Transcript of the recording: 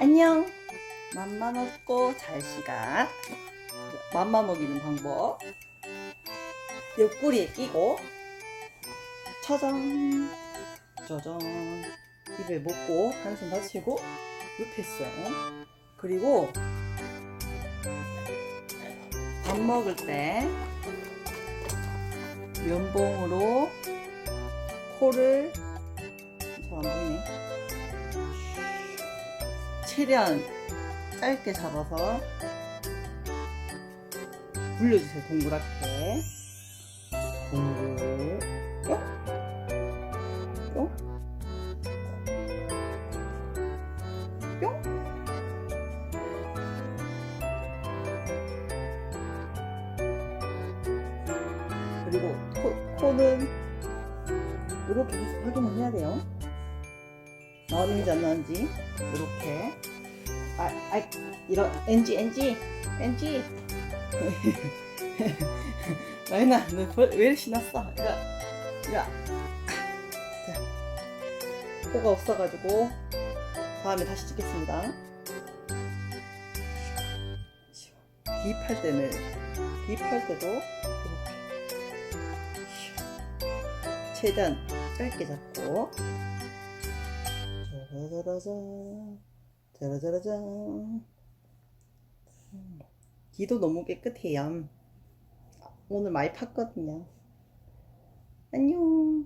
안녕. 맘마 먹고 잘 시간. 맘마 먹이는 방법. 옆구리에 끼고 짜잔 짜잔 입에 먹고 한숨 다치고 옆에 있어요. 그리고 밥 먹을 때 면봉으로 코를 최대한 짧게 잡아서 물려주세요. 동그랗게. 동글. 뿅. 뿅. 뿅. 그리고 코, 코는 이렇게 계속 확인을 해야 돼요. 나오는지 안 나오는지 이렇게. 아, 아 이런 NG NG NG 라인아 너왜 신났어? 이거 이거. 자 코가 없어가지고 다음에 다시 찍겠습니다. 기입할 때는 기입할 때도 이렇게. 최대한 짧게 잡고 짜라라라잔 짜라짜라잔 귀도 너무 깨끗해요. 오늘 많이 팠거든요. 안녕